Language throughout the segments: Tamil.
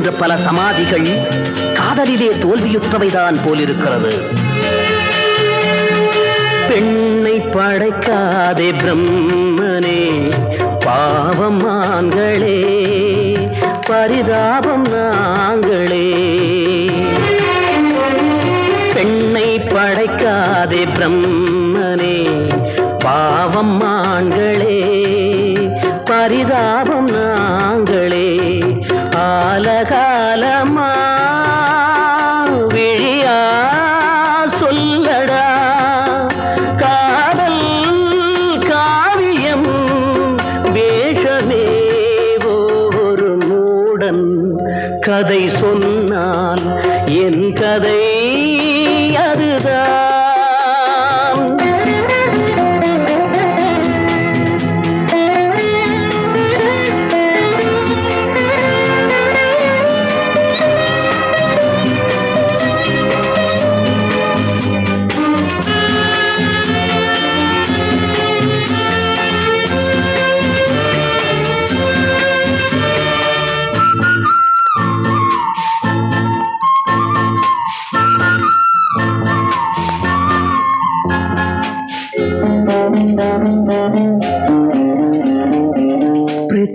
இருக்கின்ற பல சமாதிகள் காதலிலே தோல்வியுற்றவைதான் போலிருக்கிறது. பெண்ணை படைக்காதே பிரம்மனே பாவம் ஆண்களே பரிதாபம் நாங்களே. பெண்ணை படைக்காதே பிரம்மனே பாவம் ஆண்களே பரிதாபம் நாங்களே. காலகாலமா? விழியா சொல்லடா? காதல் காவியம் வேஷமே ஒரு மூடன் கதை சொன்னால் என் கதை அது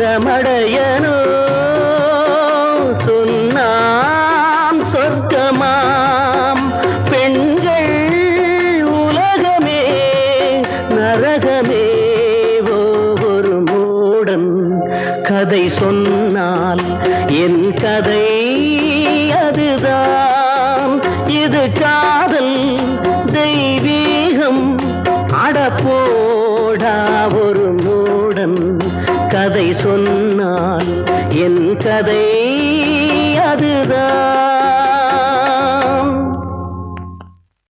எந்த சொன்னாம் சொர்க்கமாம். பெண்கள் உலகமே நரகமே ஒரு மூடன் கதை சொன்னால் என் கதை அதுதான். இது காதல் கதை சொன்னால் என் கதை